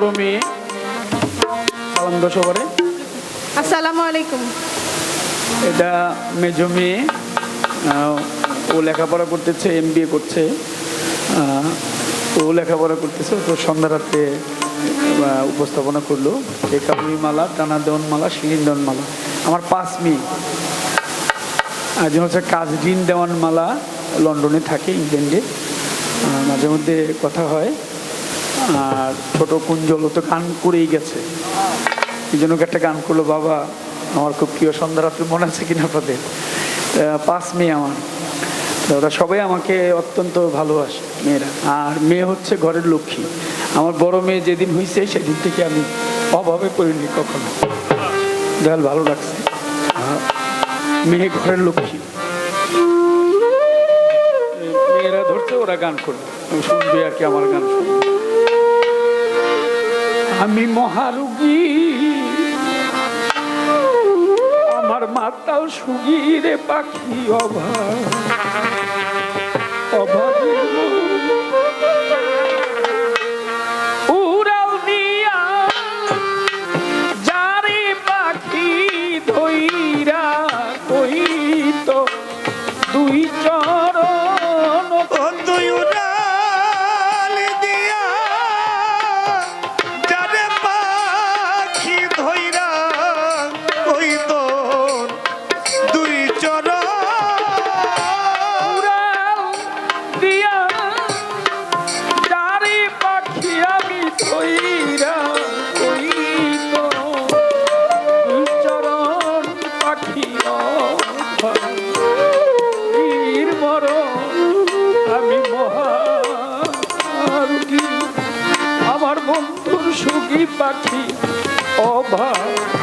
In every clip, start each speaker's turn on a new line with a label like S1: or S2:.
S1: বড় মেয়ে। সালাম দো সবারে।
S2: আসসালামু আলাইকুম।
S1: এটা মেজো মেয়ে। ও লেখাপড়া করতেছে এম করছে। আহ, তো ও লেখাপড়া করতেছে তো সন্ধ্যা রাত্রে উপস্থাপনা করল। একাবুই মালা টানা দেওয়ান মালা শিলিন দেওয়ান মালা। আমার পাঁচ মেয়ে। একজন হচ্ছে কাজরিন দেওয়ান মালা লন্ডনে থাকে ইংল্যান্ডে। মাঝে মধ্যে কথা হয়। আর ছোট কুঞ্জল তো গান করেই গেছে। এই জন্য একটা গান করল, বাবা, আমার খুব প্রিয় সন্ধ্যা রাত্রি মনে আছে কিনা আপনাদের? পাঁচ মেয়ে আমার। ওরা সবাই আমাকে অত্যন্ত ভালোবাসে, মেয়েরা। আর মেয়ে হচ্ছে ঘরের লক্ষ্মী। আমার বড় মেয়ে যেদিন হয়েছে সেদিন থেকে আমি অভাবে করিনি কখনো। দেখাল ভালো লাগছে। মেয়ে ঘরের লক্ষ্মী। মেয়েরা ধরছে, ওরা গান করবে। শুনবে আর কি আমার গান শুনবে। আমি মহারুগী। আমার মাতাও সুগিরে পাখি অভাব। অভাবের সুখী পাখি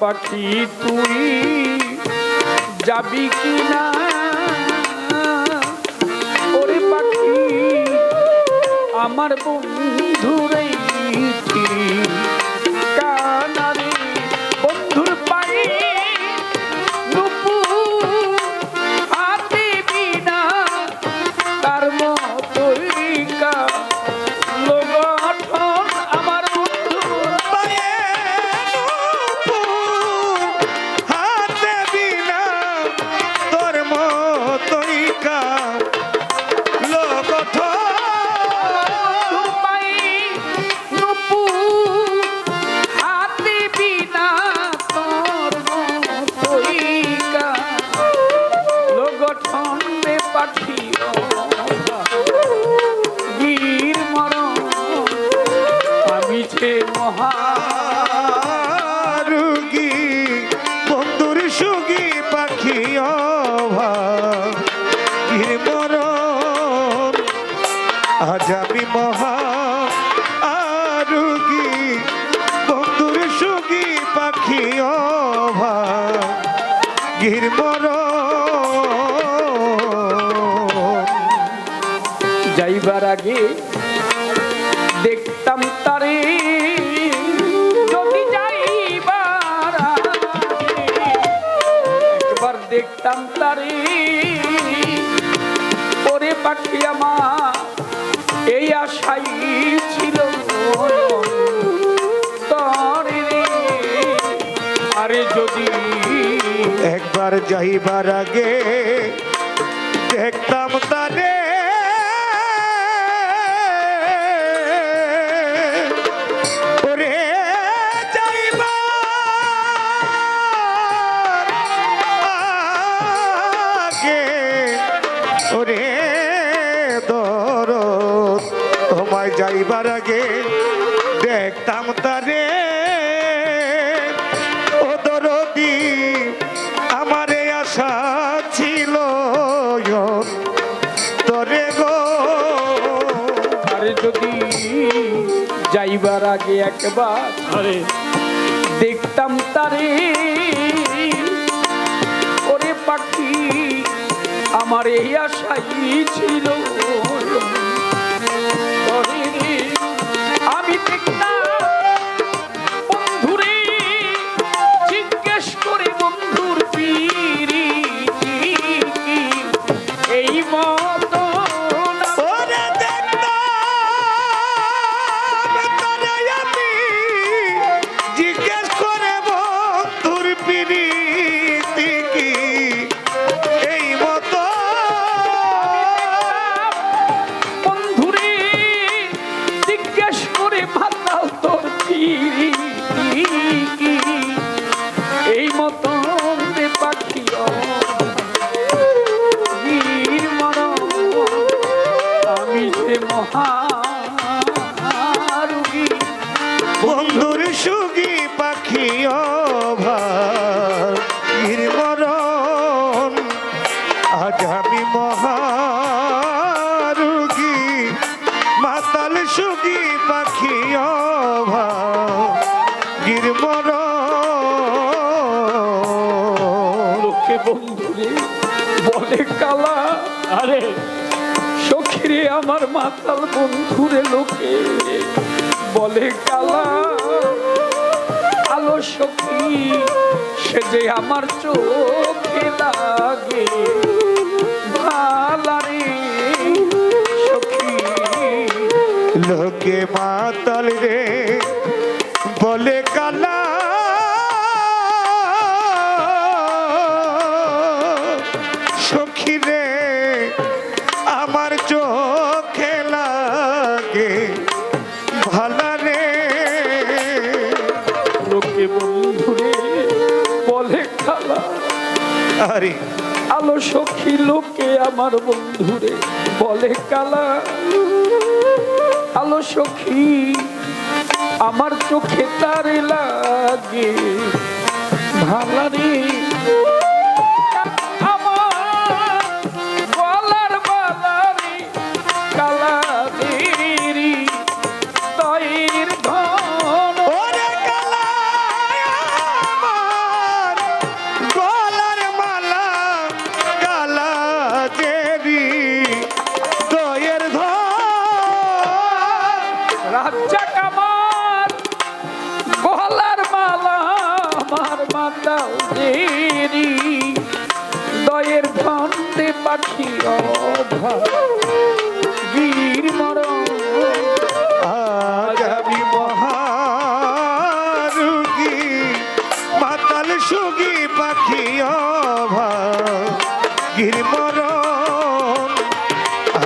S3: পাখি
S1: তুই যাবি কি না? ওরে পাখি আমার বন্ধুরে
S3: আজ আমি মহা আরুগী, বন্ধুর সুগী পাখি অভাগীর মরণ।
S1: যাইবার আগে দেখতাম তারে, যদি যাইবার একবার দেখতাম তারে, ওরে পাখি আমার আশাই ছিল আরে যদি
S3: একবার যাইবার আগে আগে দেখতাম তারে। ও দরদি আমারে আশা ছিল তরে গো।
S1: আরে যদি যাইবার আগে একবার দেখতাম তারে ওরে পাখি আমার এই আশাই ছিল
S3: তারে সুগি পাখি অভাগীর
S1: লোকে বন্ধুরে বলে কালা,
S4: আরে
S1: সখিরে, আমার মাতাল বন্ধুরে লোকে, বলে কালা, আলো সখী, সে যে আমার চোখে লাগে।
S3: লোকে মাতাল রে? বলে কালা। সখী রে আমার চোখে লাগে ভালা রে।
S1: লোকে বন্ধুরে বলে কালা।
S3: আরে।
S1: আলো সখী লোকে আমার বন্ধুরে বলে কালা। আলো সখী আমার চোখে তারে লাগে ভালারে
S3: সুগী পাখি অভা গিরমরণ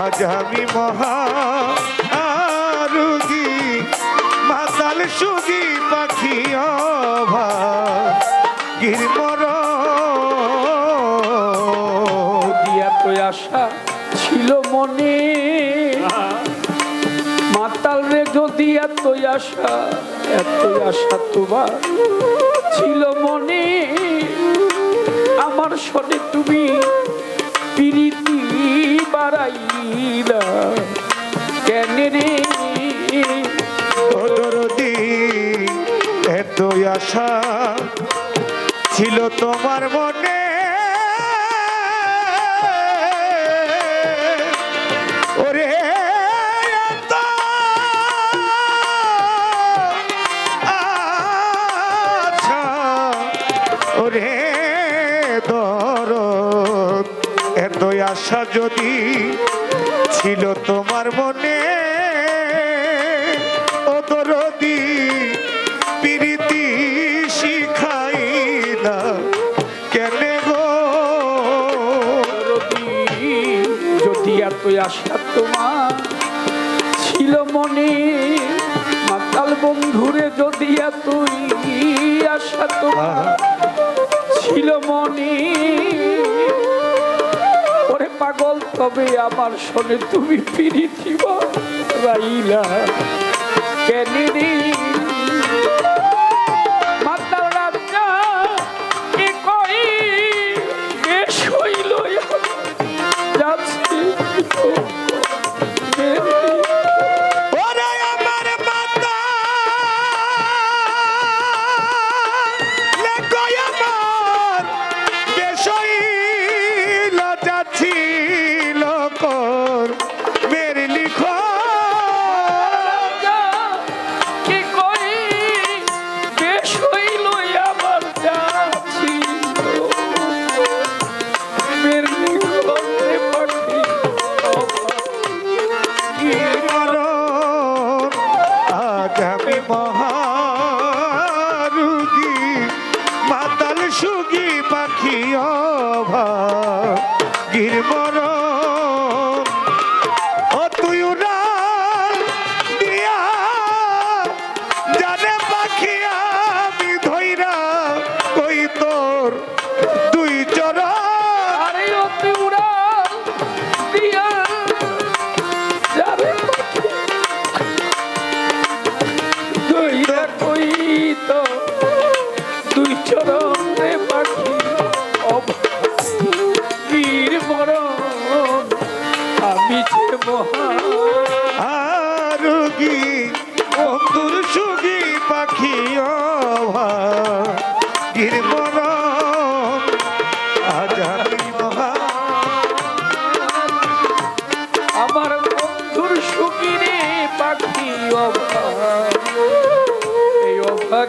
S3: আজ আমি মহারুগী মাতাল সুগী পাখি অভা গিরমরণ
S1: দিয়া তো আশা ছিল মনে। মাতাল রে যদি এত আশা এত আশা তোমার ছিল মনে। সনে তুমি প্রীতি বাড়াইলা। কেন রে?
S3: এত আশা ছিল তোমার মনে। ওরে যদি ছিল তোমার মনে ও দরদি প্রীতি শিখাইলা কেনে গো?
S1: যদি এত আশা তোমার ছিল মনে, মাতাল বন্ধুরে যদি এতই আশা তোমার ছিল মনে পাগল তবে আমার শোনে তুমি ফিরিতি রাইলা কেন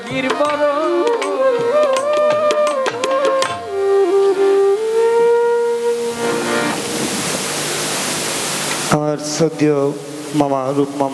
S1: অভাগীর বড়
S3: আমার সদ্য মামা রূপ মামা।